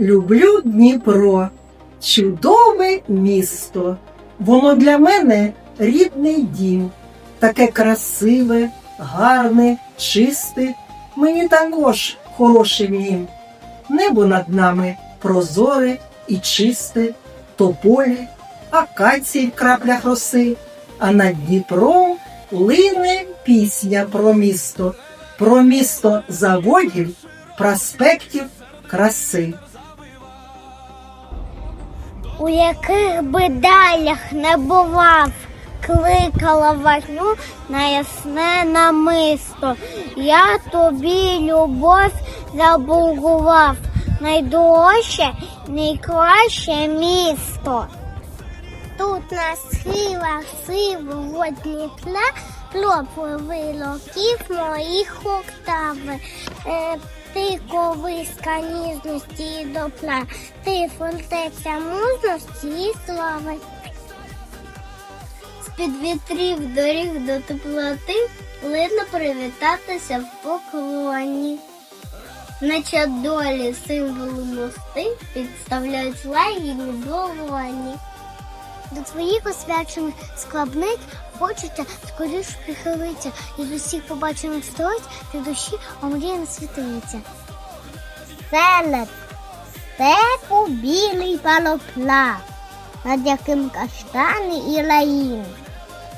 люблю Дніпро, чудове місто. Воно для мене рідний дім, таке красиве, гарне, чисте. Мені також хороший нім. Небо над нами прозоре і чисте, тополі, акації в краплях роси, а над Дніпром лине пісня про місто, про місто заводів, проспектів краси. У яких би далях не бував, кликала вогню на ясне намисто. Я тобі любов забугував, найдорожче, найкраще місто. Тут на схилах сивого Дніпра плопливий локів моїх октави. Е, ти ковиска ніжності і добра, ти фортеця мужності і слави. З-під вітрів доріг до теплоти лидно привітатися в поклоні. Наче долі символи мости підставляють лагідні долоні. До твоїх освячених складниць хочеться скоріш прихилитися і з усіх побачених столиць ти душі омріяна світилиця. Селед, степу білий палопла, над яким каштани і лаїни.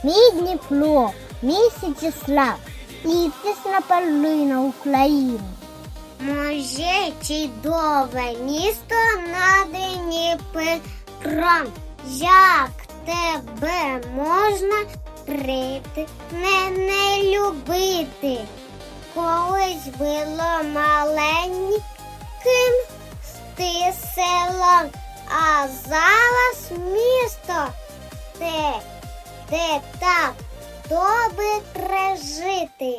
Мій Дніпро, місяці слав, і тисна перлина України. Може, чудове місто над Дніпром. Як тебе можна прити, не, не любити? Колись було маленьким ти селом, а зараз місто те, де так добре жити.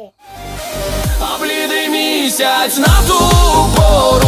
А блідий місяць на ту пору